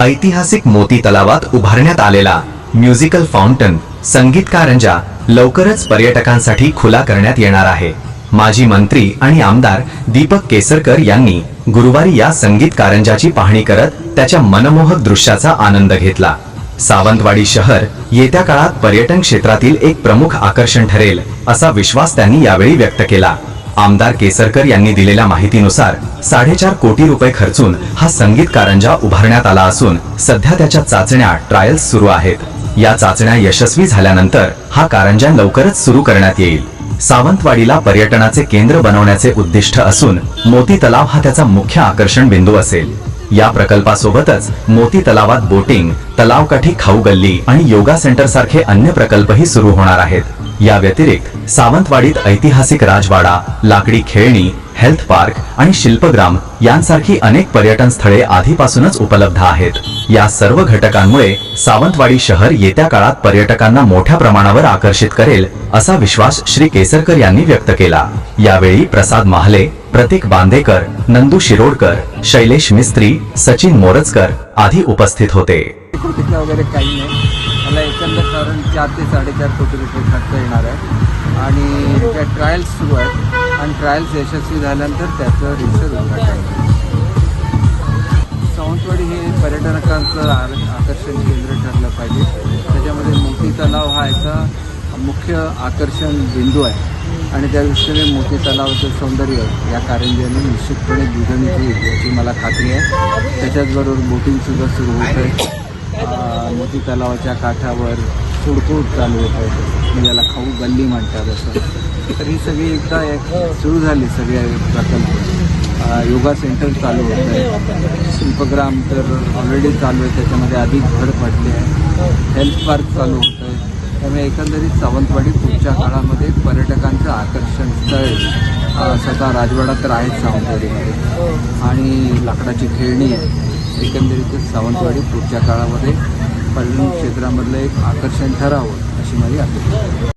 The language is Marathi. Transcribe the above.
ऐतिहासिक मोती तलावात उभारण्यात आलेला म्युझिकल फाउंटन संगीत कारंजा लवकरच पर्यटकांसाठी खुला करण्यात येणार आहे. माजी मंत्री आणि आमदार दीपक केसरकर यांनी गुरुवारी या संगीत कारंजाची पाहणी करत त्याच्या मनमोहक दृश्याचा आनंद घेतला. सावंतवाडी शहर येत्या काळात पर्यटन क्षेत्रातील एक प्रमुख आकर्षण ठरेल असा विश्वास त्यांनी यावेळी व्यक्त केला. आमदार केसरकर यांनी दिलेल्या माहितीनुसार साडेचार कोटी रुपये खर्चून हा संगीत कारंजा उभारण्यात आला असून सध्या त्याच्या चाचण्या ट्रायल्स सुरू आहेत. या चाचण्या यशस्वी झाल्यानंतर हा कारंजा लवकरच सुरू करण्यात येईल. सावंतवाडीला पर्यटनाचे केंद्र बनवण्याचे उद्दिष्ट असून मोती तलाव हा त्याचा मुख्य आकर्षण बिंदू असेल. या प्रकल्पासोबतच मोती तलावात बोटिंग तलावकाठी खाऊ गल्ली आणि योगा सेंटर सारखे अन्य प्रकल्पही सुरू होणार आहेत. या व्यतिरिक्त सावंतवाडीत ऐतिहासिक राजवाडा लाकडी खेळणी हेल्थ पार्क आणि शिल्पग्राम यांसारखी अनेक पर्यटन स्थळे आधीपासूनच उपलब्ध आहेत. या सर्व घटकांमुळे सावंतवाडी शहर येत्या काळात पर्यटकांना मोठ्या प्रमाणावर आकर्षित करेल असा विश्वास श्री केसरकर यांनी व्यक्त केला. यावेळी प्रसाद महाले प्रतीक बांदेकर नंदू शिरोडकर शैलेश मिस्त्री सचिन मोरजकर आदी उपस्थित होते. एकंदर साधारण चार ते साडेचार कोटी रुपये खर्च येणार आहे. आणि त्या ट्रायल्स सुरू आहेत आणि ट्रायल्स यशस्वी झाल्यानंतर त्याचं रिसर उद्घाटन सावंतवाडी हे पर्यटकांचं आर- आकर्षण केंद्र ठरलं पाहिजे. त्याच्यामध्ये मोती तलाव हा याचा मुख्य आकर्षण बिंदू आहे. आणि त्या दृष्टीने मोती तलावाचं सौंदर्य या कारंजाने निश्चितपणे द्विगुणित येईल याची मला खात्री आहे. त्याच्याचबरोबर बोटिंगसुद्धा सुरू होत आहे. मोती तलावाच्या काठावर सुडकूड चालू होत आहे म्हणजे याला खाऊ गल्ली म्हणतात असं. तर ही सगळी एकदा एक सुरू झाली सगळ्या प्रकल्प. योगा सेंटर चालू होत आहे. शिल्पग्राम तर ऑलरेडी चालू आहे. त्याच्यामध्ये अधिक भर पडली आहे. हेल्थ पार्क चालू होत आहे. त्यामुळे एकंदरीत सावंतवाडी पुढच्या काळामध्ये पर्यटकांचं आकर्षण स्थळ स्वतः राजवाडा तर आहेच सावंतवाडीमध्ये. आणि लाकडाची खेळणी आहे एकंदरीतच सावंतवाडी पुढच्या काळामध्ये पर्यटन क्षेत्रामधलं एक आकर्षण ठरावं अशी माझी अपेक्षा आहे.